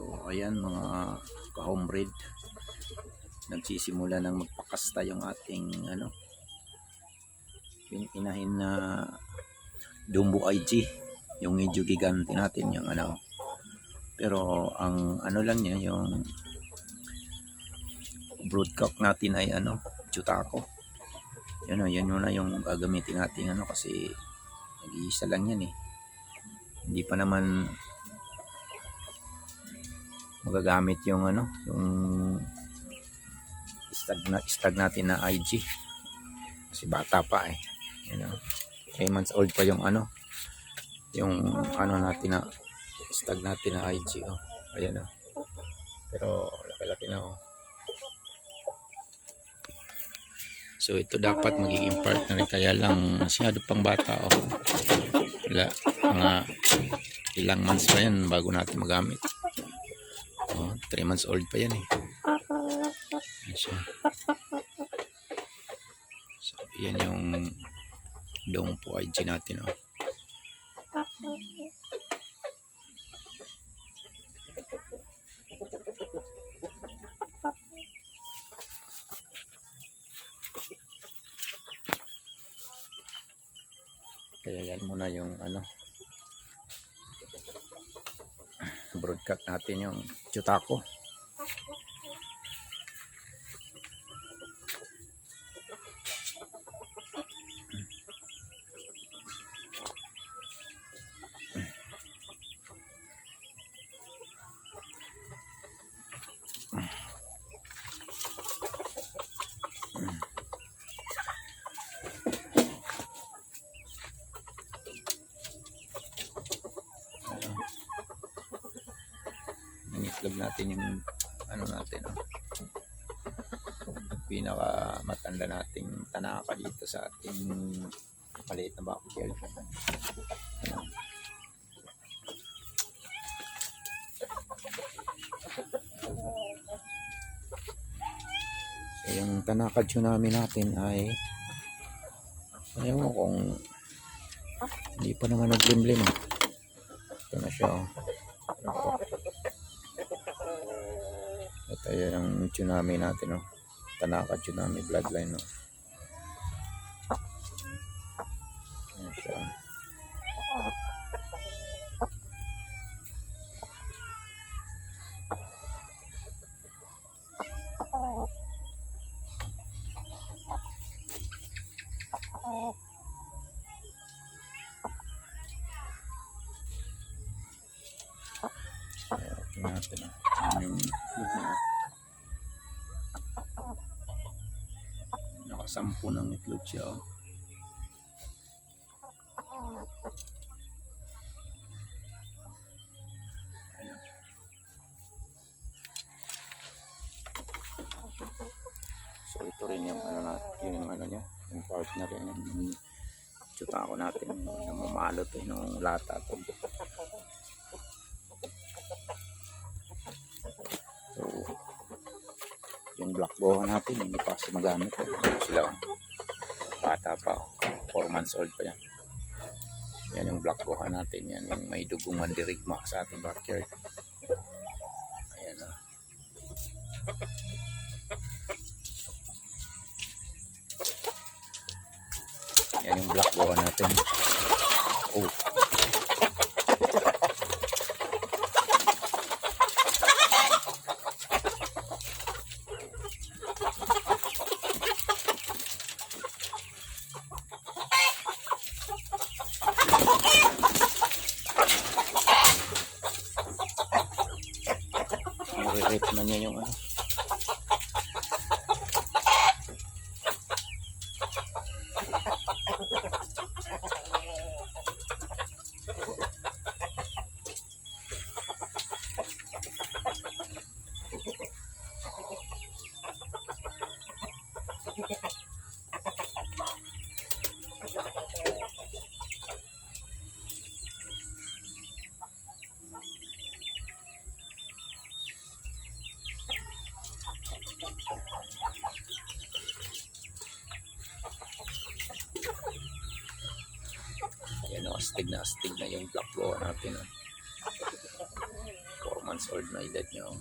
So ayan mga ka-homebreed. Nagsisimula ng magpakasta yung ating ano yung inahin na Dumbo IG yung medyo gigante natin yung ano. Pero ang ano lang niya yung broodcock natin ay ano chutako yun o yun muna yung gagamitin natin ano kasi nag-iisa lang yan eh. Hindi pa naman magagamit yung ano yung stag, na, stag natin na IG kasi bata pa eh you know. 3 months old pa yung ano yung ano natin na stag natin na IG oh. Ayan oh. Pero laki-laki na oh. So ito dapat magiging partner kaya lang masyado pang bata oh. Wala mga ilang months pa yan bago natin magamit oh 3 months old pa yan eh siya. So, yan yung dong po IG natin. Oh. Kaya yan muna yung ano broadcast natin yung chutako. Natin yung ano natin oh. pinaka matanda nating tanaka dito sa ating maliit na backyard. So, yung tanaka tsunami natin ay ayaw mo kung hindi pa naman naglimlim eh. ito na siya oh. Ito yun ang tsunami natin, no? Tanaka tsunami bloodline, no? Ayan siya. Ayan, natin? Yung itlog niya. Nakasampu ng itlog siya, oh. So ito rin yung ano na, yun yung ano niya, yung partner yan, yung tsutako natin, yung mamalo to, yung lata to. Yung black boa natin, hindi pa kasi magamit. Eh. Sila, oh. bata pa, 4 months old pa yan. Yan yung black boa natin, yan yung may dugong mandirigma sa ating backyard. Ayan oh. Yan yung black boa natin. Oh. Nare-rape na niya yung ano. astig na astig na yung black blower natin. Ah. 4 months old na edad niya. Oh.